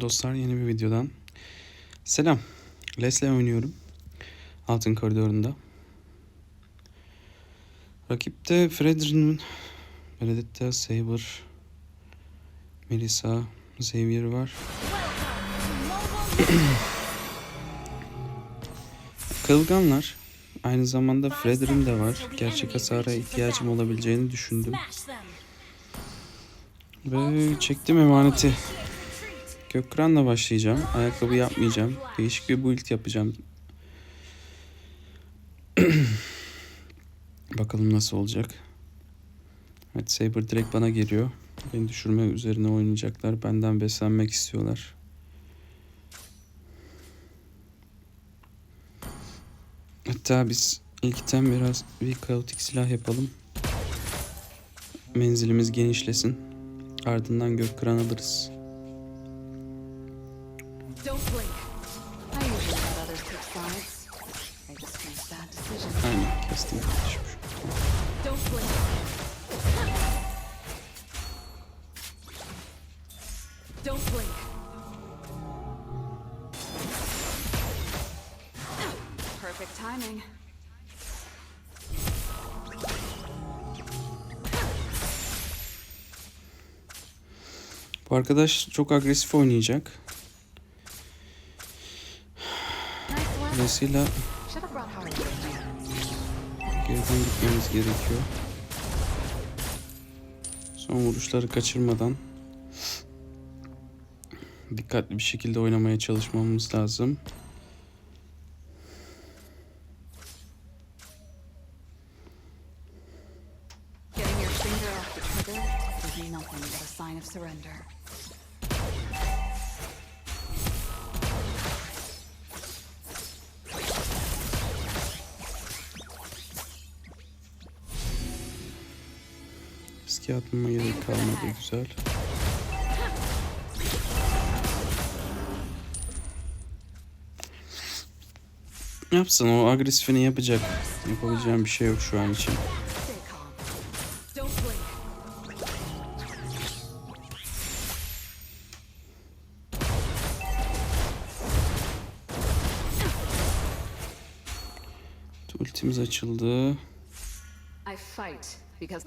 Dostlar yeni bir videodan. Selam. Leslie oynuyorum. Altın koridorunda. Rakipte Fredrin, Benedetta, Saber, Melissa, Xavier var. Kılganlar. Aynı zamanda Fredrin de var. Gerçek hasara ihtiyacım olabileceğini düşündüm. Ve çektim emaneti. Gökkıran'la başlayacağım. Ayakkabı yapmayacağım. Değişik bir build yapacağım. Bakalım nasıl olacak. Evet Saber direkt bana geliyor. Beni düşürme üzerine oynayacaklar. Benden beslenmek istiyorlar. Hatta biz ilkten biraz bir kaotik silah yapalım. Menzilimiz genişlesin. Ardından Gökkıran alırız. Perfect timing. Bu arkadaş çok agresif oynayacak. Dolayısıyla geriden gitmemiz gerekiyor. Son vuruşları kaçırmadan dikkatli bir şekilde oynamaya çalışmamız lazım. Riske atmama gerek kalmadı güzel. Yapsın o agresifini yapacak. Yapabileceğim bir şey yok şu an için. Ultimiz açıldı. I fight because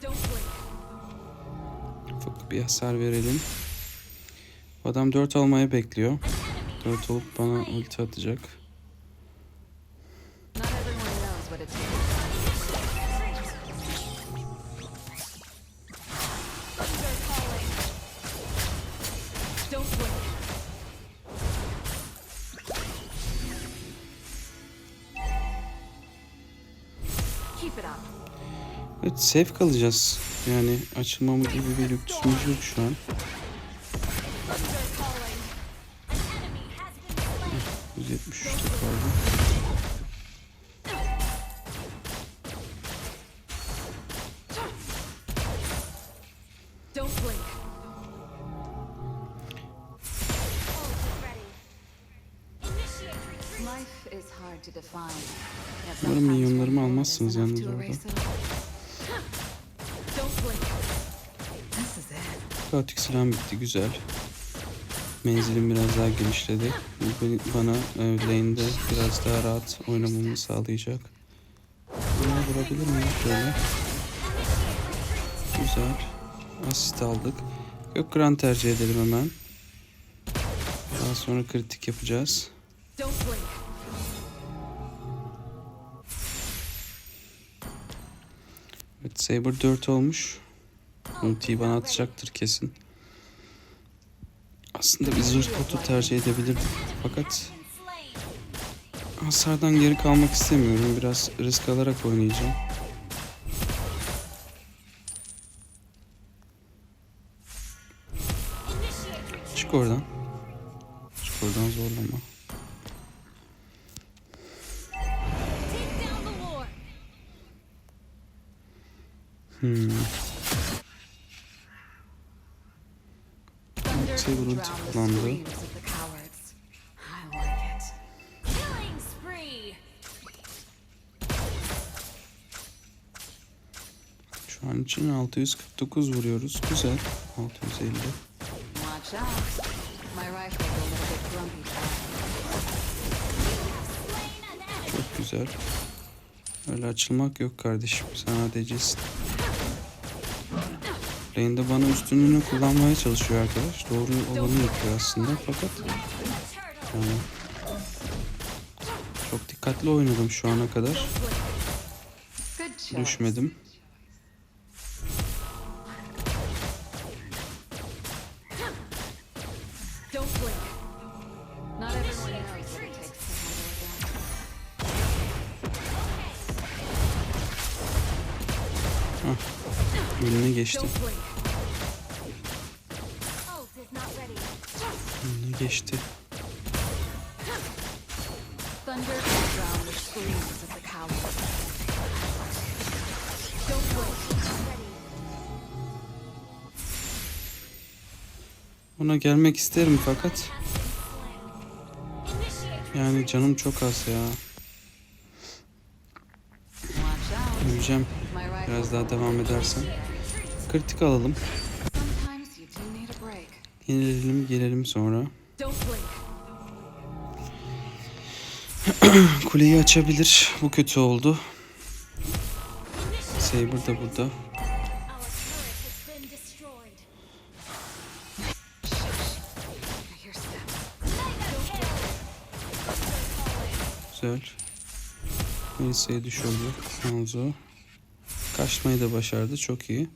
don't blink. Ufak bir hasar verelim. Adam 4 almaya bekliyor. 4 olup bana ulti atacak. Evet safe kalacağız. Yani açılmamı gibi bir lüksümüz yok şu an. Umarım milyonlarımı almazsınız yalnız orada. Kaotik silahım bitti güzel. Menzilim biraz daha genişledi. Bu bana e, lane'de biraz daha rahat oynamamı sağlayacak. Buna vurabilir miyim şöyle? Güzel. Asist aldık. Gökkıran tercih edelim hemen. Daha sonra kritik yapacağız. Evet Saber 4 olmuş. Ultiyi bana atacaktır kesin. Aslında bir zırh tercih edebilirdim. Fakat hasardan geri kalmak istemiyorum. Biraz risk alarak oynayacağım. Çık oradan. Çık oradan zorlama. İt. Killing spree. Şu an için 649 vuruyoruz. Güzel. 650. Watch out. My rifle's a little bit grumpy. Çok güzel. Öyle açılmak yok kardeşim. Sen ADC'sin. Lane'de bana üstünlüğünü kullanmaya çalışıyor arkadaş. Doğru olanı yapıyor aslında fakat yani çok dikkatli oynadım şu ana kadar. Düşmedim. Don't Önüne geçti. Don't blink. Ult is not ready. Önüne geçti. Ona gelmek isterim fakat yani canım çok az ya. Öleceğim. Biraz daha devam edersen. Kritik alalım. Yenilelim gelelim sonra. Kuleyi açabilir. Bu kötü oldu. Saber da burada. Güzel. Melisa'yı düşürdü. Hanzo. Kaçmayı da başardı. Çok iyi.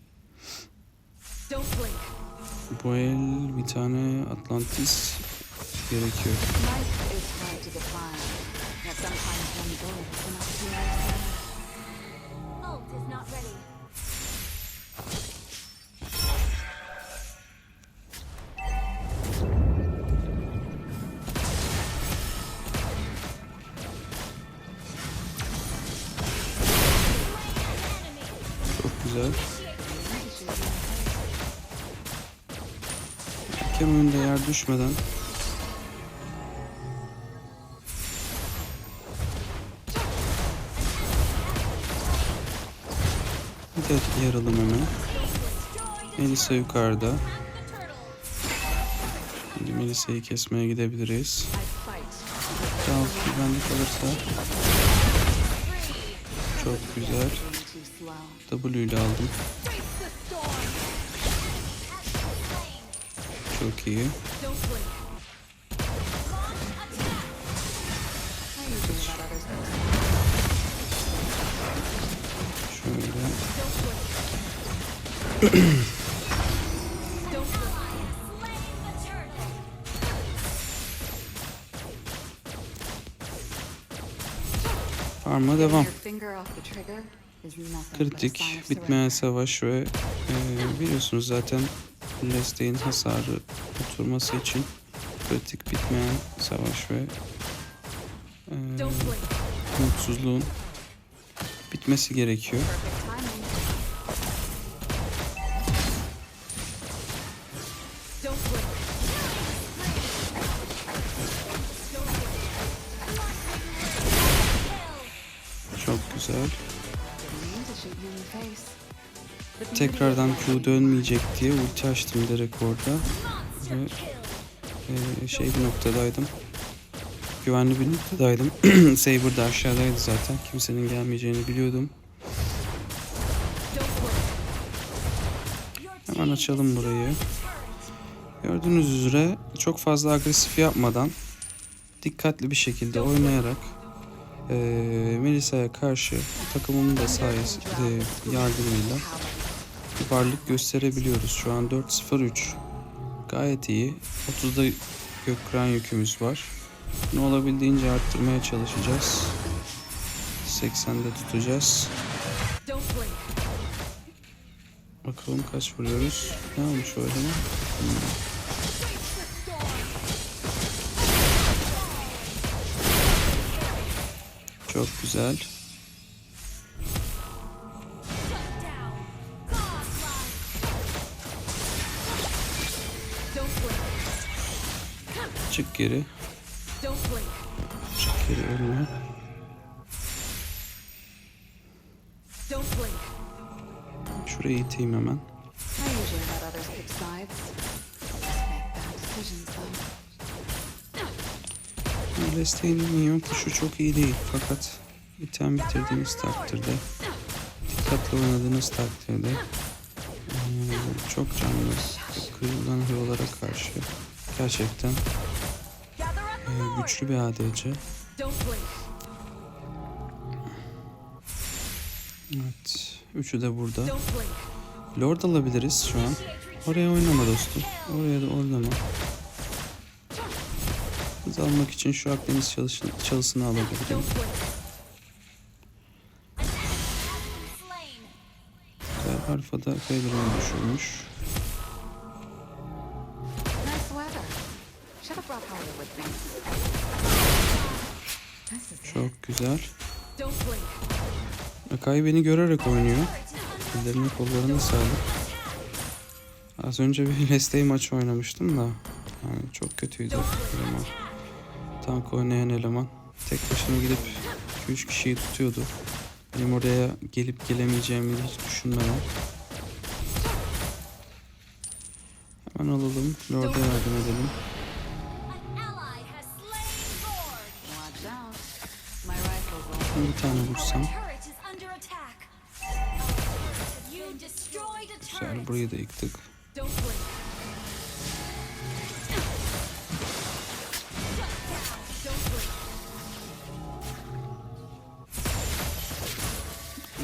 Bu el bir tane Atlantis gerekiyor. Hakem önünde yer düşmeden Bir de yaralım hemen. Melisa yukarıda. Şimdi Melisa'yı kesmeye gidebiliriz. Daha güvenlik alırsa çok güzel. W ile aldım. Trigger is nothing but a Kritik, bitmeyen savaş ve e, biliyorsunuz zaten Lesteğin hasarı oturması için kritik bitmeyen savaş ve e, mutsuzluğun bitmesi gerekiyor. Çok güzel. Tekrardan Q dönmeyecek diye ulti açtım direkt orada. Ve e, şey bir noktadaydım. Güvenli bir noktadaydım. Saber da aşağıdaydı zaten. Kimsenin gelmeyeceğini biliyordum. Hemen açalım burayı. Gördüğünüz üzere çok fazla agresif yapmadan dikkatli bir şekilde oynayarak eee Melisa'ya karşı takımımın da sayesinde yardımıyla varlık gösterebiliyoruz. Şu an 4-0-3 gayet iyi. 30'da gökran yükümüz var. Bunu olabildiğince arttırmaya çalışacağız. 80'de tutacağız. Bakalım kaç vuruyoruz. Ne olmuş öyle mi? Çok güzel. Çık geri. Çık geri. Şu Şuraya iteyim hemen. Lestey'in minyon tuşu çok iyi değil fakat item bitirdiğiniz takdirde dikkatli oynadığınız takdirde çok canlı kırılan hero'lara karşı gerçekten eee, güçlü bir ADC. Evet. Üçü de burada. Lord alabiliriz şu an. Oraya oynama dostum. Oraya da oynama. Hız almak için şu Akdeniz çalışın, çalısını alabilirim. Don't blink. An güzel. Akai beni görerek oynuyor. Ellerine kollarına sağlık. Az önce bir Lestey maç oynamıştım da. Yani çok kötüydü eleman. Tank oynayan eleman. Tek başına gidip 2-3 kişiyi tutuyordu. Benim oraya gelip gelemeyeceğimi hiç düşünmeden. Hemen alalım. Lord'a yardım edelim. Has been destroyed a Güzel. Burayı da yıktık.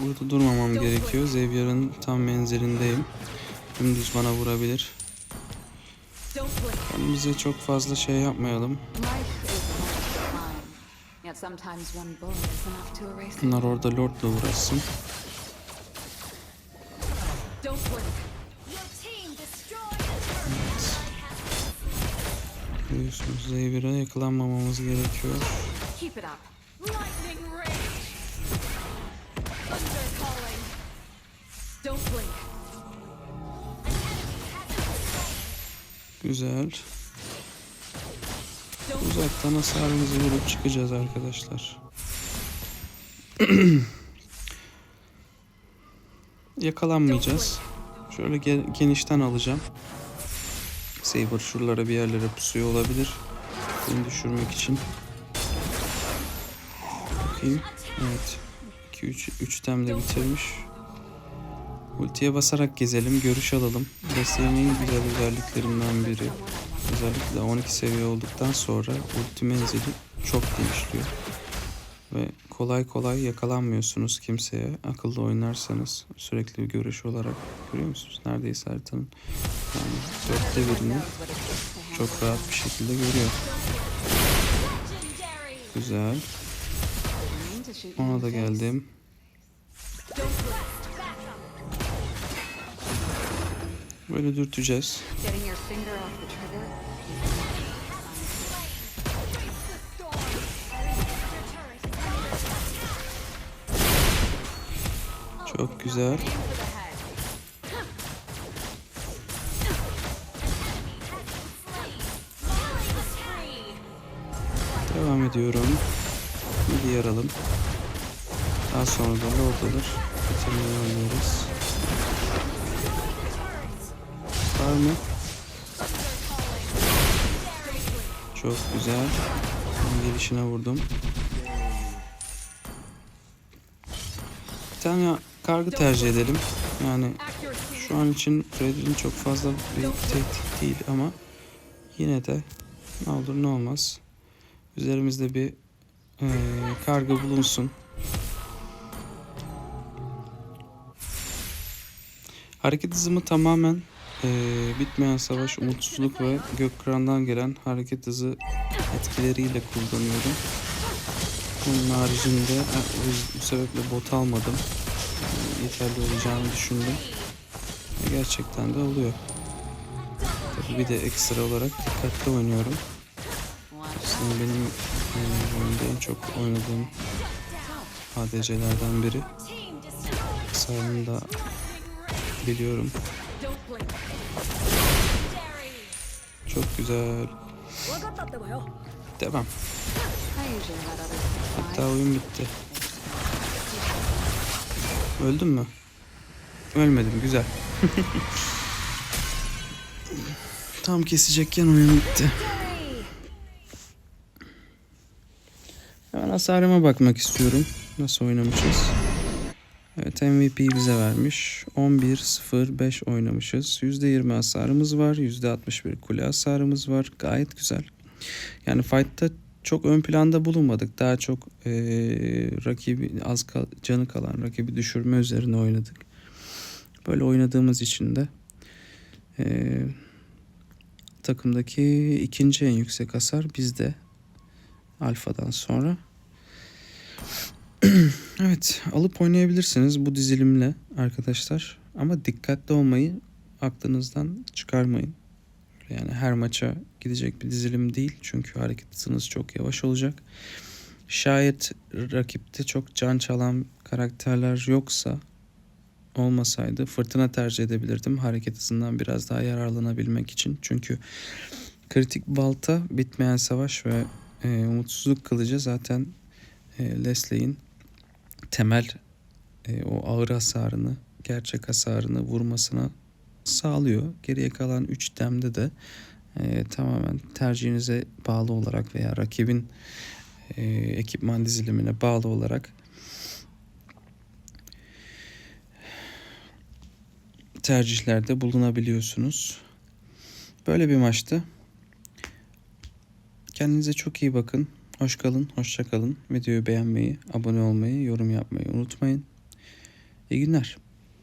Burada durmamam gerekiyor. Xavier'ın tam menzilindeyim. Dümdüz bana vurabilir. Kendimize çok fazla şey yapmayalım. Bunlar orada Lord'la uğraşsın. Turret. Biliyorsunuz Xavier'a yakalanmamamız gerekiyor. Keep Uzaktan hasarımızı vurup çıkacağız arkadaşlar. Yakalanmayacağız. Şöyle ge- genişten alacağım. Saber şuralara bir yerlere pusuyor olabilir. Beni düşürmek için. Bakayım. Evet. 2 3 3 temde bitirmiş. Ultiye basarak gezelim, görüş alalım. Desteğin güzel özelliklerinden biri. Özellikle 12 seviye olduktan sonra ulti menzili çok genişliyor. Ve kolay kolay yakalanmıyorsunuz kimseye. Akıllı oynarsanız sürekli bir görüş olarak görüyor musunuz? Neredeyse haritanın yani dörtte birini çok rahat bir şekilde görüyor. Güzel. Ona da geldim. Under attack. Çok güzel. Devam ediyorum. Bir diğer alım. Daha sonra da Lord alır. Bitirmeyi oynuyoruz. Var mı? Çok güzel. Tam gelişine vurdum. Bir tane kargı tercih edelim. Yani şu an için Red'in çok fazla bir tehdit değil ama yine de ne olur ne olmaz. Üzerimizde bir eee kargı bulunsun. Hareket hızımı tamamen eee, bitmeyen savaş, umutsuzluk ve gökkırandan gelen hareket hızı etkileriyle kullanıyorum. Bunun haricinde bu- sebeple bot almadım. E, Yeterli olacağını düşündüm. Gerçekten de oluyor. Tabii bir de ekstra olarak dikkatli oynuyorum. Aslında benim oyunda en çok oynadığım ADC'lerden biri. Hasarını da biliyorum. Çok güzel. Devam. Hatta oyun bitti. Öldün mü? ölmedim güzel. Tam kesecekken oyun bitti. Hemen hasarıma bakmak istiyorum. Nasıl oynamışız? Evet MVP bize vermiş. 11-0-5 oynamışız. %20 hasarımız var. %61 kule hasarımız var. Gayet güzel. Yani fight'ta çok ön planda bulunmadık. Daha çok eee, rakibi az kal- canı kalan rakibi düşürme üzerine oynadık. Böyle oynadığımız için de eee, takımdaki ikinci en yüksek hasar bizde. Alfa'dan sonra. evet alıp oynayabilirsiniz bu dizilimle arkadaşlar. Ama dikkatli olmayı aklınızdan çıkarmayın. Yani her maça gidecek bir dizilim değil. Çünkü hareket hızınız çok yavaş olacak. Şayet rakipte çok can çalan karakterler yoksa olmasaydı fırtına tercih edebilirdim. Hareket hızından biraz daha yararlanabilmek için. Çünkü kritik balta, bitmeyen savaş ve e, umutsuzluk kılıcı zaten e, Leslie'in temel e, o ağır hasarını, gerçek hasarını vurmasına sağlıyor. Geriye kalan 3 demde de e, tamamen tercihinize bağlı olarak veya rakibin e, ekipman dizilimine bağlı olarak tercihlerde bulunabiliyorsunuz. Böyle bir maçtı. Kendinize çok iyi bakın. Hoş kalın, hoşça kalın. Videoyu beğenmeyi, abone olmayı, yorum yapmayı unutmayın. İyi günler.